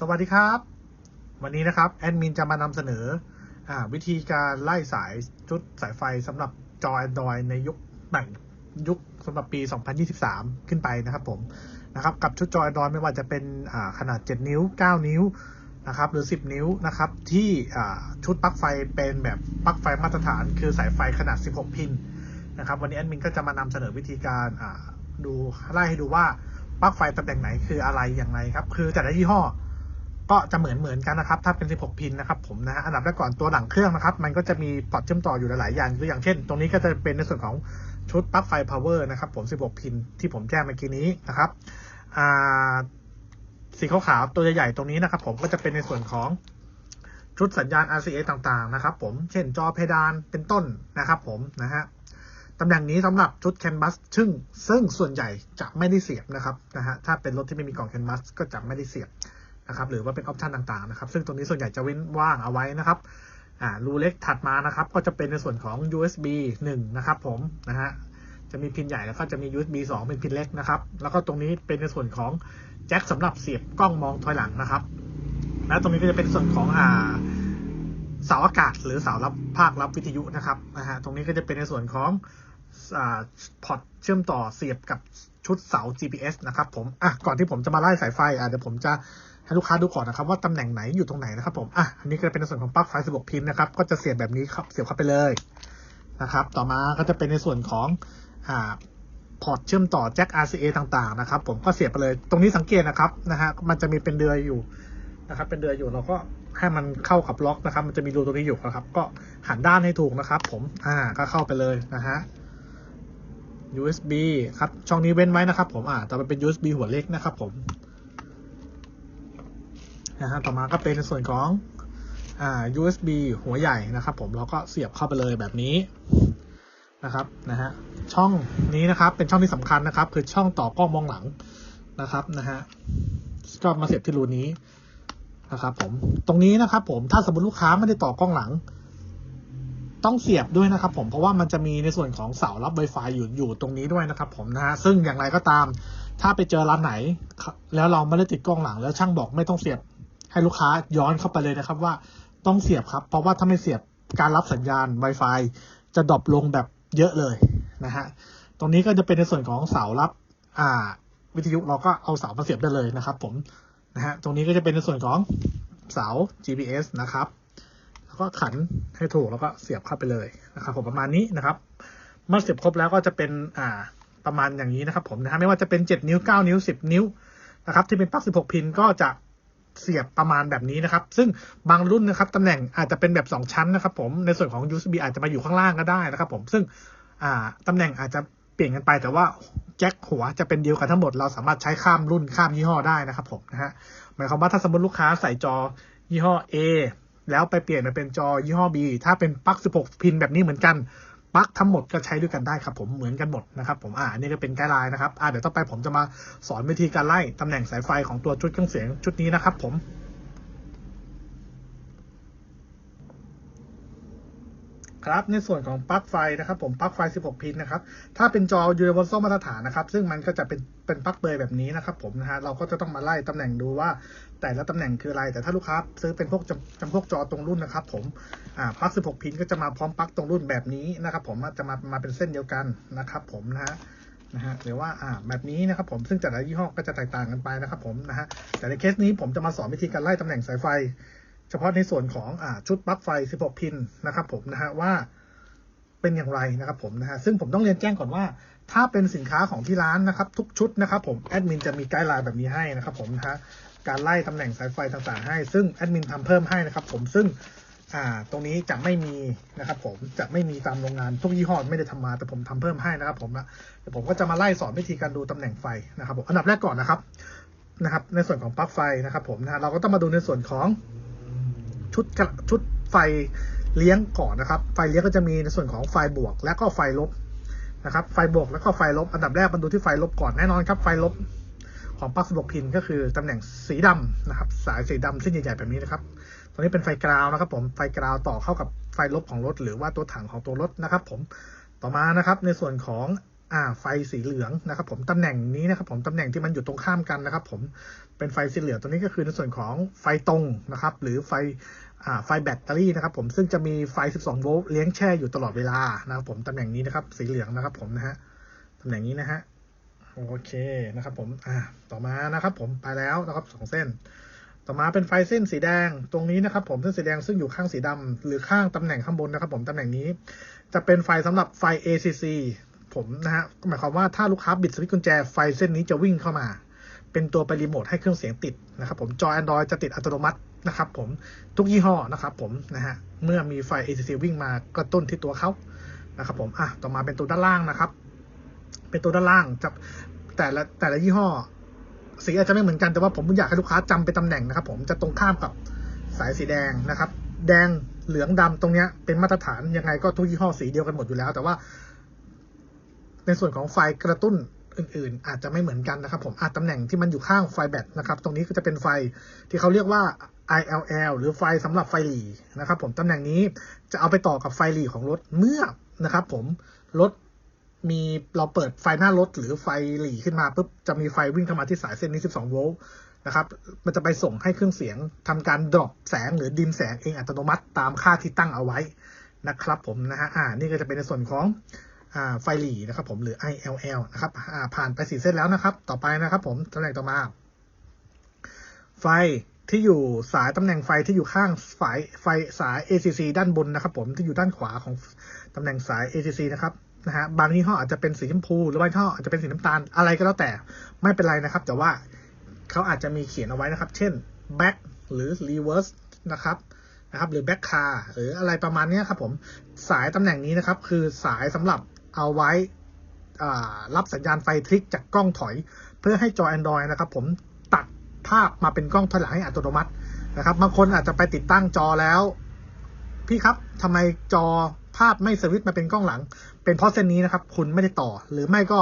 สวัสดีครับ วันนี้นะครับแอดมินจะมานำเสนออวิธีการไล่สายชุดสายไฟสำหรับจอ Android ในยุคใหม่ยุคสำหรับปี 2023 ขึ้นไปนะครับผมนะครับกับชุดจอ Android ไม่ว่าจะเป็นอ่าขนาด 7 นิ้ว 9 นิ้วนะครับหรือ 10 นิ้วนะครับที่ชุดปลั๊กไฟเป็นแบบปลั๊กไฟมาตรฐาน คือสายไฟขนาด 16 พินนะครับวันนี้แอดมินก็จะมานำเสนอวิธีการดูไล่ให้ดูว่าปลั๊กไฟตำแหน่งไหนคืออะไรอย่างไรครับคือแต่ละยี่ห้อ ก็จะเหมือนเหมือนกันนะครับ ถ้าเป็น 16 พินนะครับผมนะฮะอันดับแรกก่อนตัวหลังเครื่องนะครับ มันก็จะมีพอร์ตเชื่อมต่ออยู่หลายๆอย่างตัวอย่างเช่น ตรงนี้ก็จะเป็นในส่วนของชุดปลั๊กไฟ power นะครับ ผม 16 พินที่ผมแจ้งเมื่อกี้นี้นะครับอ่าสีขาวๆตัวใหญ่ๆตรงนี้นะครับ ผมก็จะเป็นในส่วนของชุดสัญญาณ RCA ต่างๆนะครับ ผมเช่นจอเพดานเป็นต้นนะครับ ผมนะฮะตำแหน่งนี้สำหรับชุดแคนบัสซึ่งซึ่งส่วนใหญ่จะไม่ได้เสียบนะครับนะฮะถ้าเป็นรถที่ไม่มีกล่องแคนบัสก็จะไม่ได้เสียบ นะครับหรือว่าเป็นออปชันต่างๆนะครับซึ่งตรงนี้ส่วนใหญ่จะเว้นว่างเอาไว้นะครับอ่ารูเล็กถัดมานะครับก็จะเป็นในส่วนของ USB 1 นะครับผมนะฮะจะมีพินใหญ่แล้วก็จะมี USB 2 เป็นพินเล็กนะครับแล้วก็ตรงนี้เป็นในส่วนของแจ็คสำหรับเสียบกล้องมองถอยหลังนะครับ และตรงนี้ก็จะเป็นส่วนของอ่าเสาอากาศหรือเสารับภาครับวิทยุนะครับนะฮะตรงนี้ก็จะเป็นในส่วนของอพอร์ตเชื่อมต่อเสียบกับชุดเสา GPS นะครับผมอะก่อนที่ผมจะมาไล่สายไฟอะเดี๋ยวผมจะ ให้ลูกค้าดูก่อนนะครับว่าตำแหน่งไหนอยู่ตรงไหนนะครับผมอะอันนี้ก็เป็นในส่วนของปลั๊กไฟ16 พินนะครับก็จะเสียบแบบนี้ครับเสียบเข้าไปเลยนะครับต่อมาก็จะเป็นในส่วนของอ่าพอร์ตเชื่อมต่อแจ็ค RCA ต่างๆนะครับผมก็เสียบไปเลยตรงนี้สังเกตนะครับนะฮะมันจะมีเป็นเดือยอยู่นะครับเป็นเดือยอยู่เราก็ให้มันเข้ากับล็อกนะครับ มันจะมีรูตรงนี้อยู่นะครับ ก็หันด้านให้ถูกนะครับ ผมอ่าก็เข้าไปเลยนะฮะ USB ครับช่องนี้เว้นไว้นะครับ ผมอ่าต่อไปเป็น USB หัวเล็กนะครับ ผม นะฮะต่อมาก็เป็นในส่วนของอ่า USB หัวใหญ่นะครับผมเราก็เสียบเข้าไปเลยแบบนี้นะครับนะฮะช่องนี้นะครับเป็นช่องที่สำคัญนะครับ คือช่องต่อกล้องมองหลังนะครับนะฮะก็มาเสียบที่รูนี้นะครับผมตรงนี้นะครับ ผมถ้าสมมติลูกค้าไม่ได้ต่อกล้องหลัง ต้องเสียบด้วยนะครับ ผมเพราะว่ามันจะมีในส่วนของเสารับ Wi-Fi อยู่อยู่ตรงนี้ด้วยนะครับ ผมนะฮะซึ่งอย่างไรก็ตาม ถ้าไปเจอร้านไหน แล้วเราไม่ได้ติดกล้องหลัง แล้วช่างบอกไม่ต้องเสียบ ให้ลูกค้าย้อนเข้าไปเลยนะครับว่าต้องเสียบครับ เพราะว่าถ้าไม่เสียบการรับสัญญาณ Wi-Fi จะดรอปลงแบบเยอะเลยนะฮะตรงนี้ก็จะเป็นในส่วนของเสารับอ่าวิทยุเราก็เอาเสามาเสียบได้เลยนะครับ ผมนะฮะตรงนี้ก็จะเป็นในส่วนของเสา GPS นะครับแล้วก็ขันให้ถูกแล้วก็เสียบเข้าไปเลยนะครับ ผมประมาณนี้นะครับเมื่อเสียบครบแล้วก็จะเป็นอ่าประมาณอย่างนี้นะครับ ผมนะฮะไม่ว่าจะเป็น 7 นิ้ว 9 นิ้ว 10 นิ้วนะครับที่เป็นปลั๊ก16 พินก็จะ เสียบประมาณแบบนี้นะครับ ซึ่งบางรุ่นนะครับตำแหน่งอาจจะเป็นแบบ 2 ชั้นนะครับผมในส่วนของ USB อาจจะมาอยู่ข้างล่างก็ได้นะครับผมซึ่งตำแหน่งอาจจะเปลี่ยนกันไปแต่ว่าแจ็คหัวจะเป็นเดียวกันทั้งหมด เราสามารถใช้ข้ามรุ่นข้ามยี่ห้อได้นะครับผมนะฮะหมายความว่าถ้าสมมติลูกค้าใส่จอยี่ห้อ A แล้วไปเปลี่ยนมาเป็นจอยี่ห้อ B ถ้าเป็นปลั๊ก 16 พินแบบนี้เหมือนกัน ปลั๊กทั้งหมดก็ใช้ด้วยกันได้ครับผมเหมือนกันหมดนะครับผมอ่านี่ก็เป็นไกด์ไลน์นะครับอ่าเดี๋ยวต่อไปผมจะมาสอนวิธีการไล่ตำแหน่งสายไฟของตัวชุดเครื่องเสียงชุดนี้นะครับผม ครับในส่วนของปลั๊กไฟนะครับผมปลั๊กไฟ 16 พินนะครับถ้าเป็นจอ Universal มาตรฐานนะครับซึ่งมันก็จะเป็นเป็นปลั๊กเบยแบบนี้นะครับผมนะฮะเราก็จะต้องมาไล่ตำแหน่งดูว่า แต่ละตำแหน่งคืออะไร แต่ถ้าลูกค้าซื้อเป็นพวกจำจำพวกจอตรงรุ่นนะครับผมอ่าปลั๊ก 16 พินก็จะมาพร้อมปลั๊กตรงรุ่นแบบนี้นะครับผมจะมามาเป็นเส้นเดียวกันนะครับผมนะฮะนะฮะหรือว่าอ่าแบบนี้นะครับผมซึ่งแต่ละยี่ห้อก็จะแตกต่างกันไปนะครับผมนะฮะแต่ในเคสนี้ผมจะมาสอนวิธีการไล่ตำแหน่งสายไฟ ฉพาะในส่วนของอชุดปลั๊กไฟ 16 พินนะครับผมนะฮะว่าเป็นอย่างไรนะครับผมนะฮะซึ่งผมต้องเรียนแจ้งก่อนว่า ถ้าเป็นสินค้าของที่ร้านนะครับ ทุกชุดนะครับผมแอดมินจะมีไกด์ไลน์แบบนี้ให้นะครับผมนะฮะการไล่ตำแหน่งสายไฟต่างๆ ให้ซึ่งแอดมินทำเพิ่มให้นะครับผมซึ่งตรงนี้จะไม่มีนะครับผมจะไม่มีตามโรงงานทุกยี่ห้อไม่ได้ทำมาแต่ผมทำเพิ่มให้นะครับผมนะเดี๋ยวผมก็จะมาไล่สอนวิธีการดูตำแหน่งไฟนะครับผมอันดับแรกก่อนนะครับนะครับ ในส่วนของปลั๊กไฟนะครับผมนะฮะเราก็ต้องมาดูในส่วนของ ชุดชุดไฟเลี้ยงก่อนนะครับ ไฟเลี้ยงก็จะมีในส่วนของไฟบวกและก็ไฟลบนะครับ ไฟบวกแล้วก็ไฟลบ อันดับแรกมาดูที่ไฟลบก่อนแน่นอนครับ ไฟลบของปลั๊ก16พินก็คือตำแหน่งสีดำนะครับ สายสีดำเส้นใหญ่ๆแบบนี้นะครับตัวนี้เป็นไฟกราวนะครับ ผม ไฟกราวต่อเข้ากับไฟลบของรถ หรือว่าตัวถังของตัวรถนะครับ ผม ต่อมานะครับในส่วนของ อ่าไฟสีเหลืองนะครับผมตำแหน่งนี้นะครับผมตำแหน่งที่มันอยู่ตรงข้ามกันนะครับผมเป็นไฟสีเหลืองตัวนี้ก็คือในส่วนของไฟตรงนะครับหรือไฟอ่าไฟแบตเตอรี่นะครับผมซึ่งจะมีไฟ 12 โวลต์เลี้ยงแช่อยู่ตลอดเวลานะครับผมตำแหน่งนี้นะครับสีเหลืองนะครับผมนะฮะตำแหน่งนี้นะฮะโอเคนะครับผมอ่าต่อมานะครับผมไปแล้วนะครับสองเส้นต่อมาเป็นไฟเส้นสีแดงตรงนี้นะครับผมเส้นสีแดงซึ่งอยู่ข้างสีดำหรือข้างตำแหน่งข้างบนนะครับผมตำแหน่งนี้ จะเป็นไฟสำหรับไฟ ACC ผมนะฮะหมายความว่าถ้าลูกค้าบิดสวิตช์กุญแจไฟเส้นนี้จะวิ่งเข้ามา เป็นตัวไปรีโมทให้เครื่องเสียงติดนะครับผมจอ Android จะติดอัตโนมัตินะครับผมทุกยี่ห้อนะครับผมนะฮะเมื่อมีไฟ ACC วิ่งมากระตุ้นที่ตัวเขานะครับผมอะต่อมาเป็นตัวด้านล่างนะครับ เป็นตัวด้านล่างจะแต่ละแต่ละยี่ห้อ สีอาจจะไม่เหมือนกันแต่ว่าผมอยากให้ลูกค้าจำเป็นตำแหน่งนะครับ ผมจะตรงข้ามกับสายสีแดงนะครับ แดงเหลืองดำตรงเนี้ยเป็นมาตรฐานยังไงก็ทุกยี่ห้อสีเดียวกันหมดอยู่แล้ว แต่ว่า ในส่วนของไฟกระตุ้นอื่นๆ อาจจะไม่เหมือนกันนะครับผมอาจตำแหน่งที่มันอยู่ข้างไฟแบตนะครับ ตรงนี้ก็จะเป็นไฟที่เขาเรียกว่า ILL หรือไฟสำหรับไฟหลีนะครับ ผมตำแหน่งนี้จะเอาไปต่อกับไฟหลีของรถเมื่อนะครับ ผมรถมีเราเปิดไฟหน้ารถหรือไฟหลีขึ้นมาปุ๊บจะมีไฟวิ่งเข้ามาที่สายเส้นนี้ 12 โวลต์นะครับมันจะไปส่งให้เครื่องเสียงทำการดรอปแสงหรือดิมแสงเองอัตโนมัติตามค่าที่ตั้งเอาไว้นะครับ ผมนะฮะอ่านี่ก็จะเป็นในส่วนของ ไฟหลีนะครับผมหรือ ILL นะครับผ่านไปสี่เส้นแล้วนะครับ ต่อไปนะครับผมตำแหน่งต่อมา ไฟที่อยู่สายตำแหน่งไฟที่อยู่ข้างสายไฟสาย ACC ด้านบนนะครับ ผมที่อยู่ด้านขวาของตำแหน่งสาย ACC นะครับนะฮะบางยี่ห้ออาจจะเป็นสีชมพู หรือบางยี่ห้ออาจจะเป็นสีน้ำตาลอะไรก็แล้วแต่ไม่เป็นไรนะครับ แต่ว่าเขาอาจจะมีเขียนเอาไว้นะครับ เช่น back หรือ reverse นะครับนะครับหรือ back car หรืออะไรประมาณนี้ครับผมสายตำแหน่งนี้นะครับ คือสายสำหรับ เอาไว้รับสัญญาณไฟทริกจากกล้องถอย เพื่อให้จอ Android นะครับผมตัดภาพมาเป็นกล้องถอยหลังให้อัตโนมัตินะครับบางคนอาจจะไปติดตั้งจอแล้ว พี่ครับทำไมจอภาพไม่สวิตช์มาเป็นกล้องหลัง เป็นเพราะเส้นนี้นะครับ คุณไม่ได้ต่อ หรือไม่ก็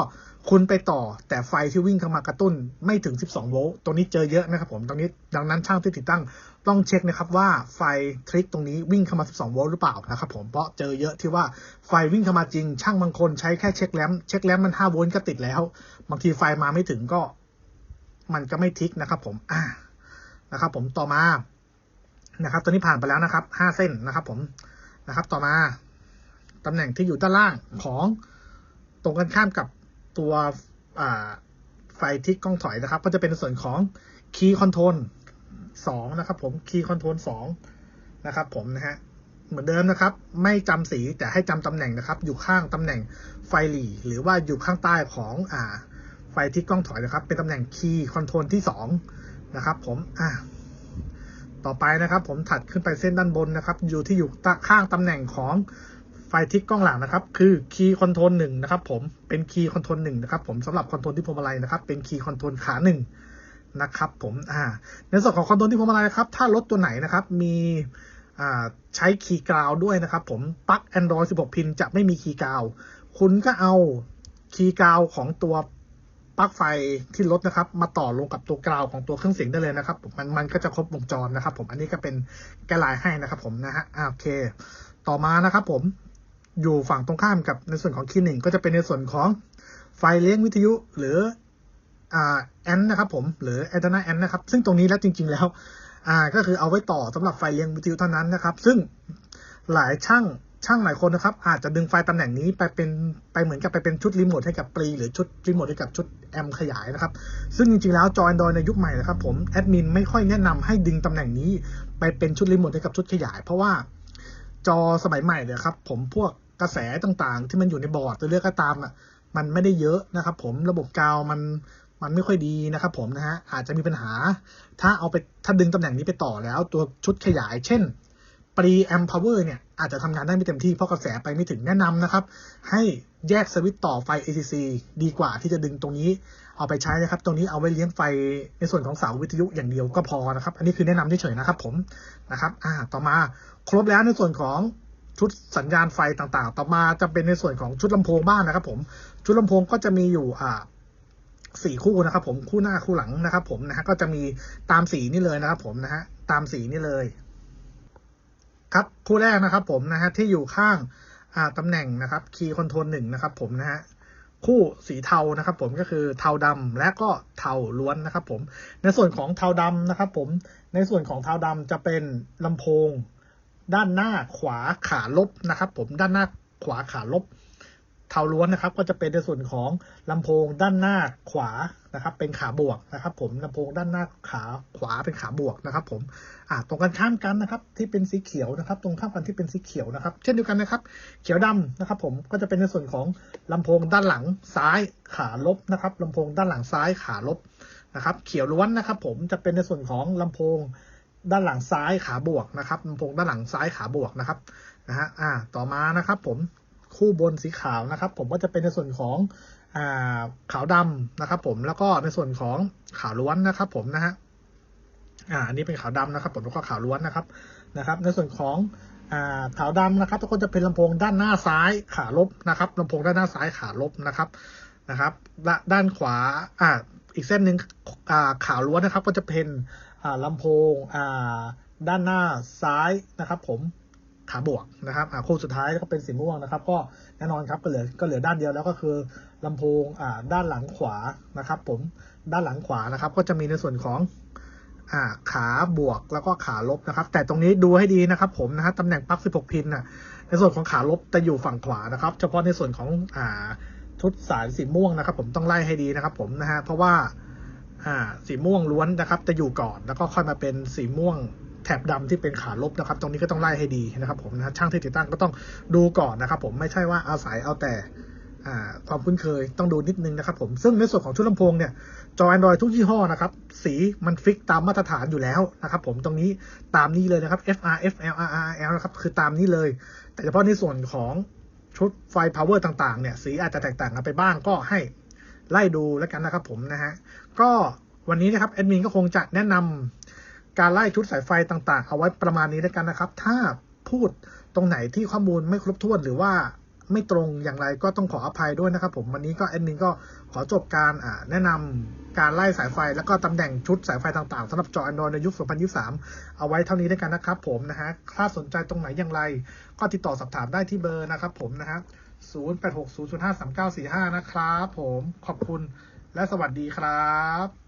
คุณไปต่อ แต่ไฟที่วิ่งเข้ามากระตุ้นไม่ถึง 12 โวลต์ตรงนี้เจอเยอะนะครับผมตรงนี้ดังนั้นช่างที่ติดตั้งต้องเช็คนะครับว่าไฟทริกตรงนี้วิ่งเข้ามา 12 โวลต์หรือเปล่านะครับผมเพราะเจอเยอะที่ว่าไฟวิ่งเข้ามาจริง ช่างบางคนใช้แค่เช็คแลมเช็คแลมมัน 5 โวลต์ก็ติดแล้ว บางทีไฟมาไม่ถึงก็ มันก็ไม่ทิกนะครับผมอ่านะครับผมต่อมา นะครับ ตัวนี้ผ่านไปแล้วนะครับ5เส้นนะครับ ผมนะครับ ต่อมาตำแหน่งที่อยู่ด้านล่างของตรงกันข้ามกับตัวไฟทิกกล้องถอยนะครับ ก็จะเป็นส่วนของคีย์คอนโทรลสองนะครับ ผมคีย์คอนโทรลสองนะครับ ผมนะฮะเหมือนเดิมนะครับ ไม่จำสีแต่ให้จำตำแหน่งนะครับ อยู่ข้างตำแหน่งไฟหลีหรือว่าอยู่ข้างใต้ของอ่า ไฟที่กล้องถอยนะครับ เป็นตำแหน่งคีย์คอนโทรลที่สองนะครับ ผมอ่า ต่อไปนะครับผมถัดขึ้นไปเส้นด้านบนนะครับ อยู่ที่อยู่ข้างตำแหน่งของไฟทิกกล้องหลังนะครับ คือคีย์คอนโทรลหนึ่งนะครับผมเป็นคีย์คอนโทรลหนึ่งนะครับผมสำหรับคอนโทรลที่พวงมาลัยนะครับ เป็นคีย์คอนโทรลขาหนึ่งนะครับผมอ่าในส่วนของคอนโทรลที่พวงมาลัยนะครับ ถ้ารถตัวไหนนะครับมีอ่าใช้คีย์กราวด้วยนะครับผมปลั๊ก Android 16 พินจะไม่มีคีย์กราว คุณก็เอาคีย์กราวของตัว ปลั๊กไฟที่รถนะครับ มาต่อลงกับตัวกราวของตัวเครื่องเสียงได้เลยนะครับมันมันก็จะครบวงจรนะครับ ผมอันนี้ก็เป็นแกลายให้นะครับ ผมนะฮะโอเค ต่อมานะครับ ผมอยู่ฝั่งตรงข้ามกับในส่วนของคีย์หนึ่งก็จะเป็นในส่วนของไฟเลี้ยงวิทยุหรืออ่าแอนนะครับผมหรือแอนนาแอนนะครับ ซึ่งตรงนี้แล้วจริง ๆ แล้วอ่าก็คือเอาไว้ต่อสำหรับไฟเลี้ยงวิทยุเท่านั้นนะครับ ซึ่งหลายช่าง ช่างหลายคนนะครับ อาจจะดึงไฟตำแหน่งนี้ไปเป็นไปเหมือนกับไปเป็นชุดรีโมทให้กับปรีหรือชุดรีโมทให้กับชุดแอมขยายนะครับ ซึ่งจริงๆแล้วจอ Android ในยุคใหม่นะครับผมแอดมินไม่ค่อยแนะนำให้ดึงตำแหน่งนี้ ไปเป็นชุดรีโมทให้กับชุดขยาย เพราะว่าจอสมัยใหม่เนี่ยครับผมพวกกระแสต่างๆ ที่มันอยู่ในบอร์ดหรือเรื่องก็ตามอะมันไม่ได้เยอะนะครับ ผมระบบกาวมันมันไม่ค่อยดีนะครับผมนะฮะอาจจะมีปัญหา ถ้าเอาไปถ้าดึงตำแหน่งนี้ไปต่อแล้ว ตัวชุดขยาย เช่น ปรีแอมพาวเวอร์เนี่ยอาจจะทำงานได้ไม่เต็มที่เพราะกระแสไปไม่ถึงแนะนำนะครับ ให้แยกสวิตช์ต่อไฟ ACC ดีกว่าที่จะดึงตรงนี้เอาไปใช้นะครับ ตรงนี้เอาไว้เลี้ยงไฟในส่วนของเสาวิทยุอย่างเดียวก็พอนะครับ อันนี้คือแนะนำเฉยๆนะครับผมนะครับอ่าต่อมาครบแล้วในส่วนของชุดสัญญาณไฟต่างๆ ต่อมาจะเป็นในส่วนของชุดลำโพงบ้านนะครับผม ชุดลำโพงก็จะมีอยู่อ่าสี่คู่นะครับผมคู่หน้าคู่หลังนะครับผมนะฮะก็จะมีตามสีนี่เลยนะครับผมนะฮะตามสีนี่เลย ครับคู่แรกนะครับผมนะฮะที่อยู่ข้างาตำแหน่งนะครับคีย์คอนโทรลหนึ่งนะครับผมนะฮะคู่สีเทานะครับผมก็คือเทาดำและก็เทาล้วนนะครับผมในส่วนของเทาดำนะครับผมในส่วนของเทาดำจะเป็นลำโพง ด้านหน้าขวาขาลบนะครับผมด้านหน้าขวาขาลบ เทาล้วนนะครับ ก็จะเป็นในส่วนของลำโพงด้านหน้าขวานะครับ เป็นขาบวกนะครับ ผมลำโพงด้านหน้าขาขวาเป็นขาบวกนะครับ ผมอ่าตรงกันข้ามกันนะครับ ที่เป็นสีเขียวนะครับ ตรงข้ามกันที่เป็นสีเขียวนะครับ เช่นเดียวกันนะครับ เขียวดำนะครับ ผมก็จะเป็นในส่วนของลำโพงด้านหลังซ้ายขาลบนะครับลำโพงด้านหลังซ้ายขาลบนะครับ เขียวล้วนนะครับ ผมจะเป็นในส่วนของลำโพงด้านหลังซ้ายขาบวกนะครับลำโพงด้านหลังซ้ายขาบวกนะครับนะฮะอ่าต่อมานะครับ ผม คู่บนสีขาวนะครับ ผมก็จะเป็นในส่วนของอาขาวดำนะครับ ผมแล้วก็ในส่วนของขาวล้วนนะครับ ผมนะฮะอ่าอันนี้เป็นขาวดำนะครับ ผมแล้วก็ขาวล้วนนะครับนะครับ ในส่วนของอาขาวดำนะครับทุกคนจะเป็นลำโพงด้านหน้าซ้ายขาลบนะครับลำโพงด้านหน้าซ้ายขาลบนะครับนะครับด้านขวาอ่าอีกเส้นหนึ่งขาวล้วนนะครับ ก็จะเป็นอ่าลำโพงอ่าด้านหน้าซ้ายนะครับ ผม ขาบวกนะครับอ่าคู่สุดท้ายก็เป็นสีม่วงนะครับ ก็แน่นอนครับก็เหลือก็เหลือด้านเดียวแล้วก็คือลำโพงอ่าด้านหลังขวานะครับ ผมด้านหลังขวานะครับ ก็จะมีในส่วนของอ่าขาบวกแล้วก็ขาลบนะครับ แต่ตรงนี้ดูให้ดีนะครับ ผมนะฮะตำแหน่งปลั๊ก 16 พินน่ะในส่วนของขาลบจะอยู่ฝั่งขวานะครับ เฉพาะในส่วนของอ่าชุดสายสีม่วงนะครับ ผมต้องไล่ให้ดีนะครับ ผมนะฮะเพราะว่าอ่าสีม่วงล้วนนะครับ จะอยู่ก่อนแล้วก็ค่อยมาเป็นสีม่วง แถบดำที่เป็นขาลบนะครับ ตรงนี้ก็ต้องไล่ให้ดีนะครับผมนะฮะช่างที่ติดตั้งก็ต้องดูก่อนนะครับ ผมไม่ใช่ว่าอาศัยเอาแต่ความคุ้นเคยต้องดูนิดนึงนะครับผมซึ่งในส่วนของชุดลำโพงเนี่ยจอ Android ทุกยี่ห้อนะครับ สีมันฟิกตามมาตรฐานอยู่แล้วนะครับผมตรงนี้ตามนี้เลยนะครับ FR FL RRL นะครับคือตามนี้เลย แต่เฉพาะในส่วนของชุดไฟ power ต่างๆเนี่ยสีอาจจะแตกต่างกันไปบ้างก็ให้ไล่ดูแล้วกันนะครับผมนะฮะก็วันนี้นะครับแอดมินก็คงจะแนะนำ การไล่ชุดสายไฟต่างๆ เอาไว้ประมาณนี้แล้วกันนะครับ ถ้าพูดตรงไหนที่ข้อมูลไม่ครบถ้วนหรือว่าไม่ตรงอย่างไรก็ต้องขออภัยด้วยนะครับผมวันนี้ก็แอดมินก็ขอจบการแนะนำการไล่สายไฟ แล้วก็ตำแหน่งชุดสายไฟต่างๆสำหรับจอ Android ในยุค 2023 เอาไว้เท่านี้ด้วยกันนะครับผมนะฮะถ้าสนใจตรงไหนอย่างไร ก็ติดต่อสอบถามได้ที่เบอร์นะครับผมนะฮะ0860053945 นะครับผมขอบคุณและสวัสดีครับ